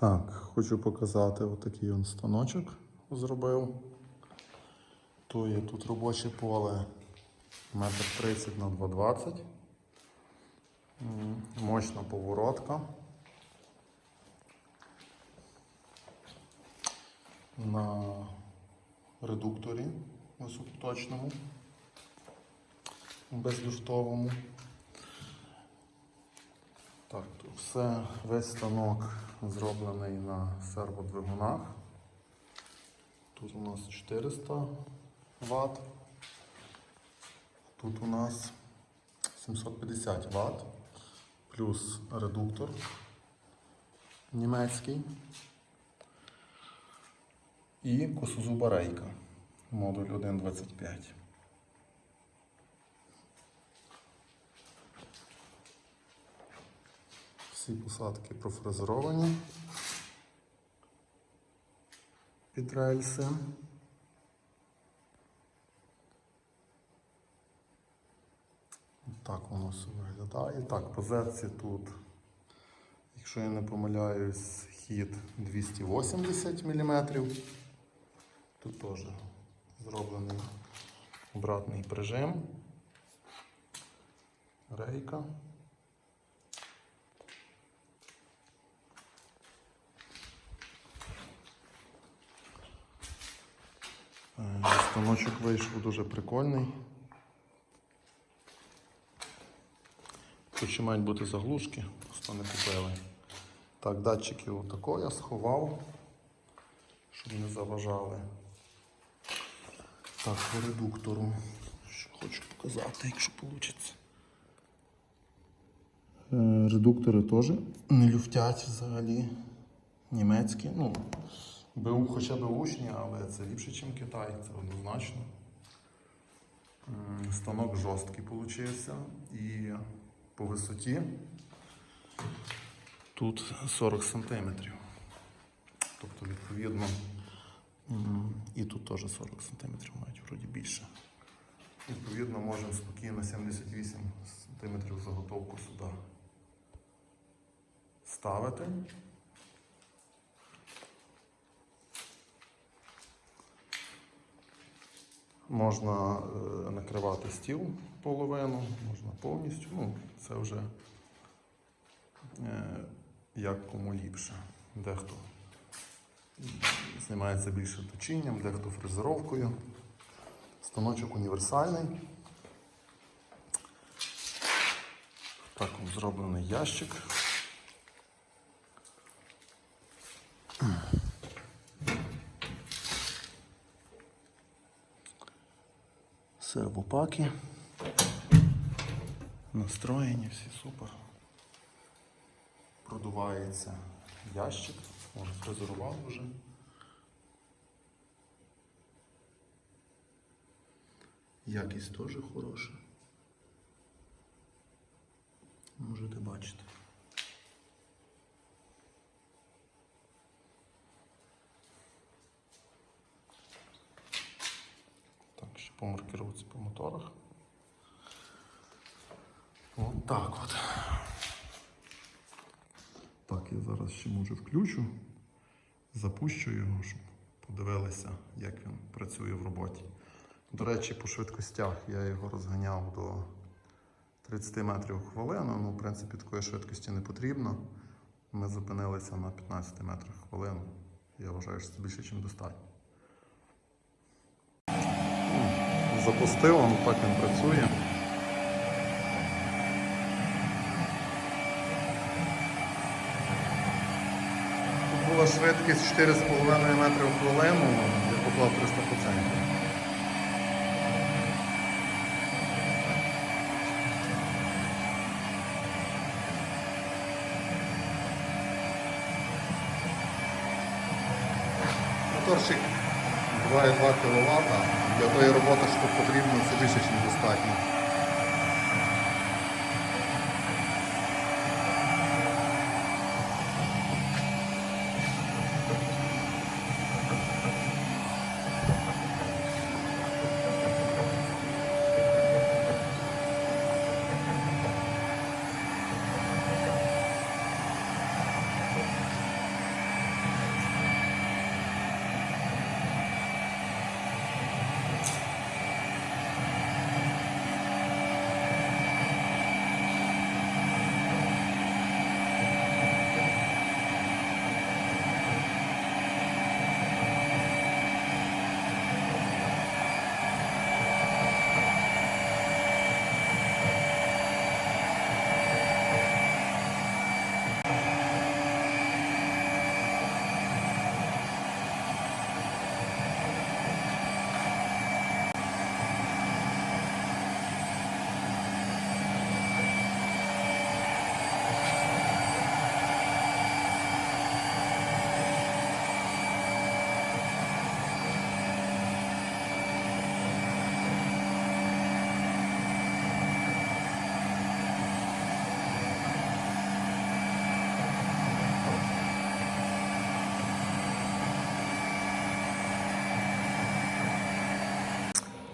Так, хочу показати отакий он станочок зробив. То є тут робоче поле 1,30 на 2,20. Мощна поворотка. На редукторі високоточному, безлюфтовому. Так, то все, весь станок зроблений на серводвигунах. Тут у нас 400 Вт. Тут у нас 750 Вт. Плюс редуктор німецький. І косозуба рейка. Модуль 1.25. Всі посадки профрезеровані під рельси. Так воно все виглядає. Так, по зерці тут, якщо я не помиляюсь, хід 280 мм. Тут теж зроблений обратний прижим. Рейка. Станочок вийшов дуже прикольний. Тут ще мають бути заглушки, просто не купили. Так, датчики отако я сховав, щоб не заважали. Так, по редуктору. Що хочу показати, якщо вийде. Редуктори теж не люфтять взагалі. Німецькі. Ну, БУ хоча б учні, але це ліпше, ніж Китай, це однозначно. Станок жорсткий получився і по висоті тут 40 сантиметрів. Тобто, відповідно, і тут теж 40 сантиметрів мають вроді більше. Відповідно, можемо спокійно 78 сантиметрів заготовку сюди ставити. Можна е, накривати стіл половину, можна повністю. Ну, це вже е, як кому ліпше. Дехто займається більше точінням, дехто фрезеровкою. Станочок універсальний. Так зроблений ящик. Сервопаки. Настроєні, всі супер. Продувається ящик, може фрезерував вже. Якість теж хороша. Можете бачити. По маркировці по моторах. От так от. Так, я зараз ще може включу, запущу його, щоб подивилися, як він працює в роботі. До речі, по швидкостях я його розганяв до 30 метрів хвилину. Ну, в принципі, такої швидкості не потрібно. Ми зупинилися на 15 метрах хвилину. Я вважаю, що це більше, ніж достатньо. Запустив, ну так він працює. Тут була швидкість 4,5 метри в хвилину, я поклав 300%. Моторчик 2,2 кВт. Для тої роботи, що потрібно, це більше, ніж достатньо.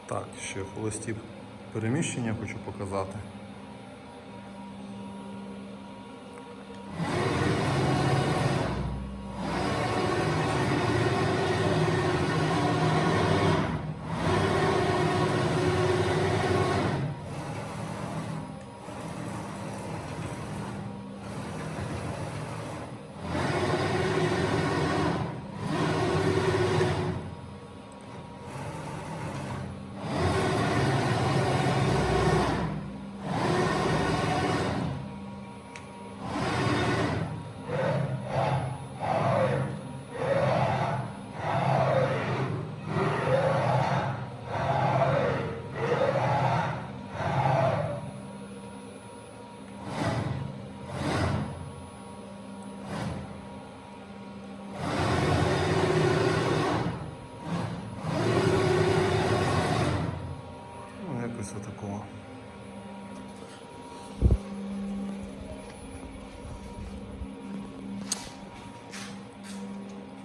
Так, ще холості переміщення хочу показати.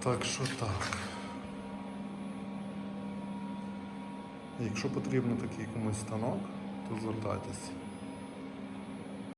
Так що так. Якщо потрібен такий комусь станок, то звертайтеся.